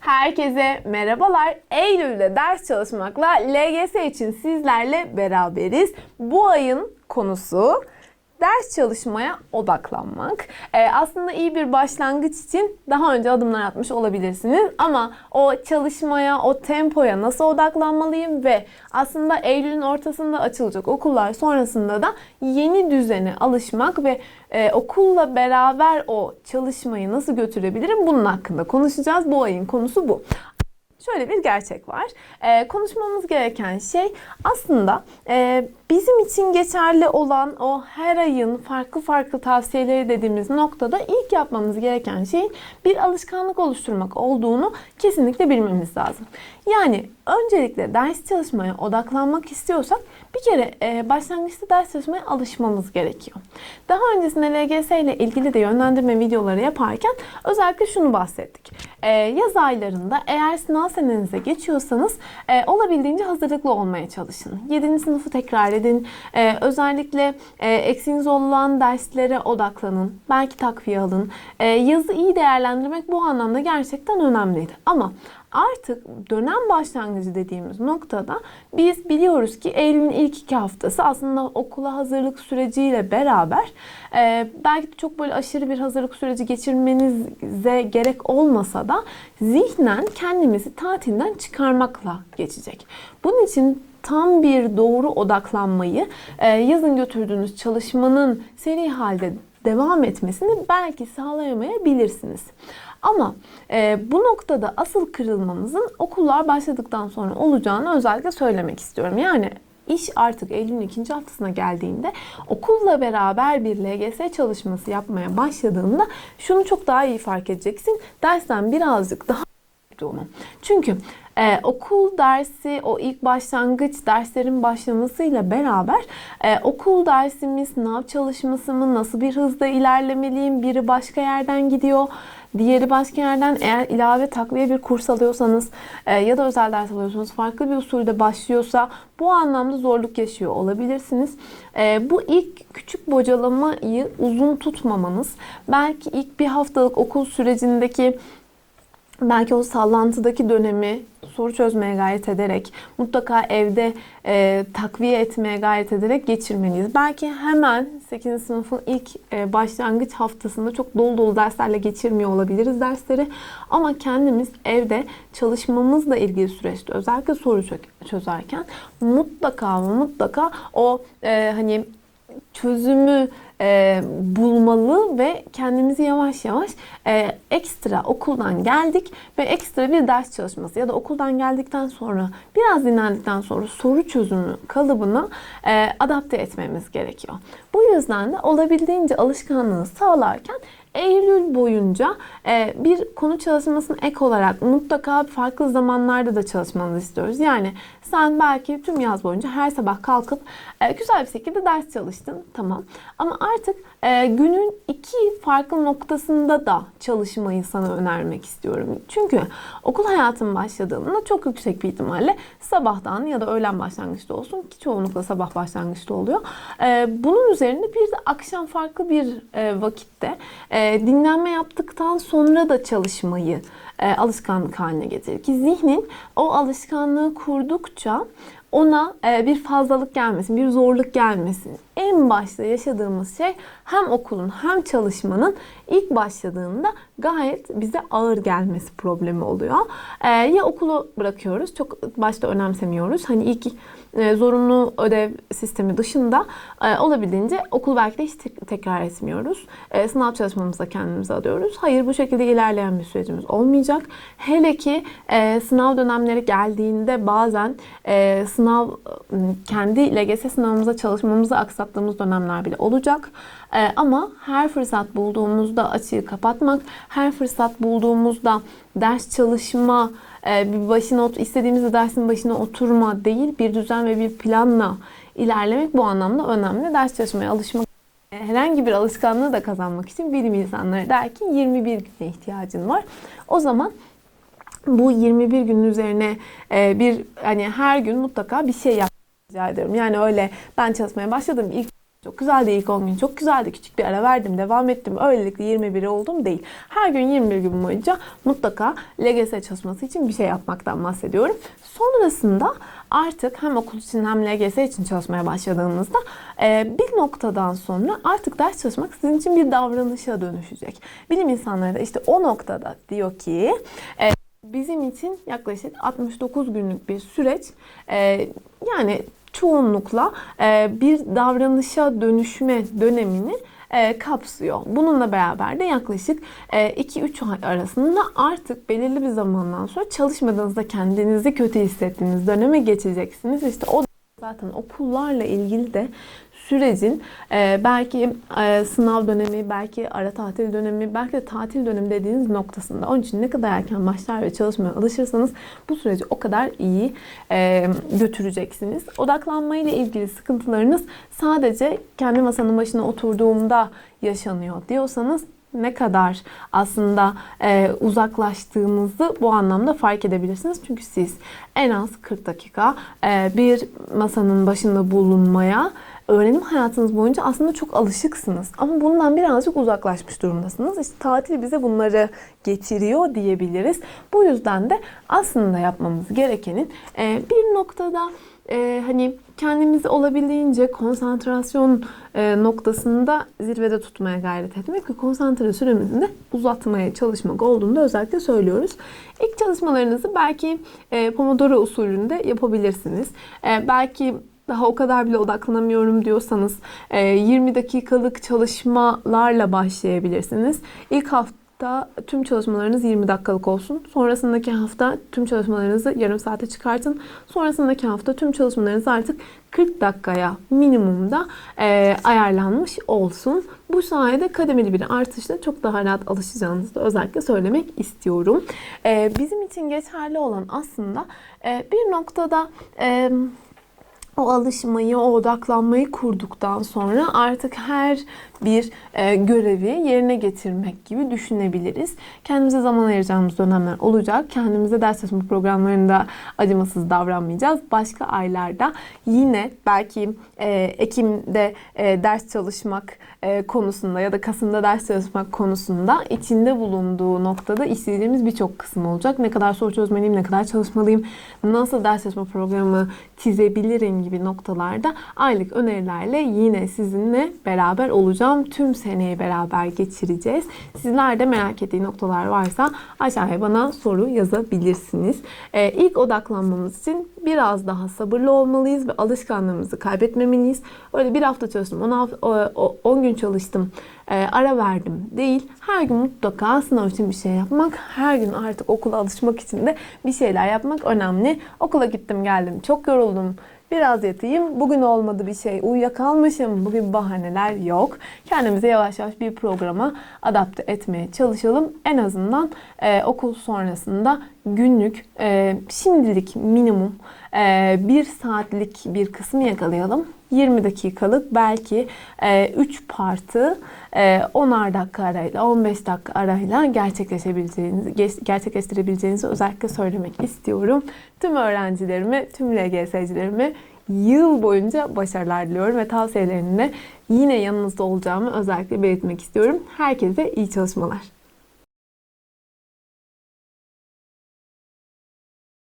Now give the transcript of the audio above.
Herkese merhabalar. Eylül'de ders çalışmakla LGS için sizlerle beraberiz. Bu ayın konusu ders çalışmaya odaklanmak. Ee, aslında iyi bir başlangıç için daha önce adımlar atmış olabilirsiniz. Ama o çalışmaya, o tempoya nasıl odaklanmalıyım ve aslında Eylül'ün ortasında açılacak okullar sonrasında da yeni düzene alışmak ve e, okulla beraber o çalışmayı nasıl götürebilirim bunun hakkında konuşacağız. Bu ayın konusu bu şöyle bir gerçek var. Ee, konuşmamız gereken şey aslında e, bizim için geçerli olan o her ayın farklı farklı tavsiyeleri dediğimiz noktada ilk yapmamız gereken şeyin bir alışkanlık oluşturmak olduğunu kesinlikle bilmemiz lazım. Yani öncelikle ders çalışmaya odaklanmak istiyorsak bir kere e, başlangıçta ders çalışmaya alışmamız gerekiyor. Daha öncesinde LGS ile ilgili de yönlendirme videoları yaparken özellikle şunu bahsettik. E, yaz aylarında eğer sınav senenize geçiyorsanız e, olabildiğince hazırlıklı olmaya çalışın. 7. sınıfı tekrar edin. E, özellikle e, eksiğiniz olan derslere odaklanın. Belki takviye alın. E, yazı iyi değerlendirmek bu anlamda gerçekten önemliydi. Ama Artık dönem başlangıcı dediğimiz noktada biz biliyoruz ki Eylül'ün ilk iki haftası aslında okula hazırlık süreciyle beraber e, belki de çok böyle aşırı bir hazırlık süreci geçirmenize gerek olmasa da zihnen kendimizi tatilden çıkarmakla geçecek. Bunun için tam bir doğru odaklanmayı e, yazın götürdüğünüz çalışmanın seri halde devam etmesini belki sağlayamayabilirsiniz. Ama e, bu noktada asıl kırılmanızın okullar başladıktan sonra olacağını özellikle söylemek istiyorum. Yani iş artık Eylül'ün ikinci haftasına geldiğinde okulla beraber bir LGS çalışması yapmaya başladığında şunu çok daha iyi fark edeceksin. Dersten birazcık daha onu. Çünkü ee, okul dersi, o ilk başlangıç derslerin başlamasıyla beraber e, okul dersimiz, sınav çalışması mı, nasıl bir hızda ilerlemeliyim, biri başka yerden gidiyor, diğeri başka yerden. Eğer ilave takviye bir kurs alıyorsanız e, ya da özel ders alıyorsanız farklı bir usulde başlıyorsa bu anlamda zorluk yaşıyor olabilirsiniz. E, bu ilk küçük bocalamayı uzun tutmamanız, belki ilk bir haftalık okul sürecindeki belki o sallantıdaki dönemi soru çözmeye gayret ederek, mutlaka evde e, takviye etmeye gayret ederek geçirmeliyiz. Belki hemen 8. sınıfın ilk e, başlangıç haftasında çok dolu dolu derslerle geçirmiyor olabiliriz dersleri. Ama kendimiz evde çalışmamızla ilgili süreçte özellikle soru çözerken mutlaka mutlaka o e, hani çözümü e, bulmalı ve kendimizi yavaş yavaş e, ekstra okuldan geldik ve ekstra bir ders çalışması ya da okuldan geldikten sonra biraz dinlendikten sonra soru çözümü kalıbına e, adapte etmemiz gerekiyor. Bu yüzden de olabildiğince alışkanlığı sağlarken Eylül boyunca e, bir konu çalışmasını ek olarak mutlaka farklı zamanlarda da çalışmanızı istiyoruz. Yani sen belki tüm yaz boyunca her sabah kalkıp e, güzel bir şekilde ders çalıştın. Tamam. Ama artık e, günün iki farklı noktasında da çalışmayı sana önermek istiyorum. Çünkü okul hayatın başladığında çok yüksek bir ihtimalle sabahtan ya da öğlen başlangıçta olsun ki çoğunlukla sabah başlangıçta oluyor. E, bunun üzerinde bir de akşam farklı bir e, vakitte e, dinlenme yaptıktan sonra da çalışmayı alışkanlık haline getirir. Ki zihnin o alışkanlığı kurdukça ona e, bir fazlalık gelmesin, bir zorluk gelmesin. En başta yaşadığımız şey hem okulun hem çalışmanın ilk başladığında gayet bize ağır gelmesi problemi oluyor. E, ya okulu bırakıyoruz, çok başta önemsemiyoruz. Hani ilk e, zorunlu ödev sistemi dışında olabildiğince okul belki de hiç tekrar etmiyoruz. Sınav çalışmamıza kendimizi alıyoruz. Hayır bu şekilde ilerleyen bir sürecimiz olmayacak. Hele ki sınav dönemleri geldiğinde bazen kendi LGS sınavımıza çalışmamızı aksattığımız dönemler bile olacak. Ee, ama her fırsat bulduğumuzda açığı kapatmak, her fırsat bulduğumuzda ders çalışma, e, bir başına istediğimiz dersin başına oturma değil, bir düzen ve bir planla ilerlemek bu anlamda önemli. Ders çalışmaya alışmak herhangi bir alışkanlığı da kazanmak için bilim insanları der ki 21 güne ihtiyacın var. O zaman bu 21 günün üzerine e, bir hani her gün mutlaka bir şey yap rica ediyorum. Yani öyle ben çalışmaya başladım ilk Çok güzeldi ilk 10 gün. Çok güzeldi. Küçük bir ara verdim. Devam ettim. Öylelikle 21 oldum değil. Her gün 21 gün boyunca mutlaka LGS çalışması için bir şey yapmaktan bahsediyorum. Sonrasında artık hem okul için hem LGS için çalışmaya başladığınızda e, bir noktadan sonra artık ders çalışmak sizin için bir davranışa dönüşecek. Bilim insanları da işte o noktada diyor ki e, bizim için yaklaşık 69 günlük bir süreç e, yani çoğunlukla e, bir davranışa dönüşme dönemini e, kapsıyor. Bununla beraber de yaklaşık e, 2-3 ay arasında artık belirli bir zamandan sonra çalışmadığınızda kendinizi kötü hissettiğiniz döneme geçeceksiniz. İşte o zaten okullarla ilgili de sürecin e, belki e, sınav dönemi, belki ara tatil dönemi, belki de tatil dönemi dediğiniz noktasında. Onun için ne kadar erken başlar ve çalışmaya alışırsanız bu süreci o kadar iyi e, götüreceksiniz. Odaklanma ile ilgili sıkıntılarınız sadece kendi masanın başına oturduğumda yaşanıyor diyorsanız ne kadar aslında e, uzaklaştığınızı bu anlamda fark edebilirsiniz. Çünkü siz en az 40 dakika e, bir masanın başında bulunmaya öğrenim hayatınız boyunca aslında çok alışıksınız. Ama bundan birazcık uzaklaşmış durumdasınız. İşte tatil bize bunları getiriyor diyebiliriz. Bu yüzden de aslında yapmamız gerekenin e, bir noktada e, hani kendimizi olabildiğince konsantrasyon e, noktasında zirvede tutmaya gayret etmek ve konsantre süremizi de uzatmaya çalışmak olduğunu da özellikle söylüyoruz. İlk çalışmalarınızı belki Pomodoro usulünde yapabilirsiniz. Belki daha o kadar bile odaklanamıyorum diyorsanız 20 dakikalık çalışmalarla başlayabilirsiniz. İlk hafta tüm çalışmalarınız 20 dakikalık olsun. Sonrasındaki hafta tüm çalışmalarınızı yarım saate çıkartın. Sonrasındaki hafta tüm çalışmalarınız artık 40 dakikaya minimumda e, ayarlanmış olsun. Bu sayede kademeli bir artışla çok daha rahat alışacağınızı da özellikle söylemek istiyorum. E, bizim için geçerli olan aslında e, bir noktada... E, o alışmayı, o odaklanmayı kurduktan sonra artık her bir e, görevi yerine getirmek gibi düşünebiliriz. Kendimize zaman ayıracağımız dönemler olacak. Kendimize ders çalışma programlarında acımasız davranmayacağız. Başka aylarda yine belki e, Ekim'de e, ders çalışmak e, konusunda ya da Kasım'da ders çalışmak konusunda içinde bulunduğu noktada istediğimiz birçok kısım olacak. Ne kadar soru çözmeliyim, ne kadar çalışmalıyım, nasıl ders çalışma programı çizebilirim gibi noktalarda aylık önerilerle yine sizinle beraber olacağım. Tüm seneyi beraber geçireceğiz. Sizler de merak ettiği noktalar varsa aşağıya bana soru yazabilirsiniz. Ee, ilk odaklanmamız için biraz daha sabırlı olmalıyız ve alışkanlığımızı kaybetmemeliyiz. Öyle bir hafta çalıştım, 10 gün çalıştım, e, ara verdim değil. Her gün mutlaka sınav için bir şey yapmak, her gün artık okula alışmak için de bir şeyler yapmak önemli. Okula gittim geldim, çok yoruldum. Biraz yatayım. Bugün olmadı bir şey. Uyuyakalmışım. Bugün bahaneler yok. Kendimize yavaş yavaş bir programa adapte etmeye çalışalım. En azından e, okul sonrasında günlük e, şimdilik minimum e, bir saatlik bir kısmı yakalayalım. 20 dakikalık belki e, 3 partı e, 10'ar dakika arayla 15 dakika arayla gerçekleşebileceğinizi gerçekleştirebileceğinizi özellikle söylemek istiyorum. Tüm öğrencilerime, tüm LGS'cilerime yıl boyunca başarılar diliyorum ve tavsiyelerinde yine yanınızda olacağımı özellikle belirtmek istiyorum. Herkese iyi çalışmalar.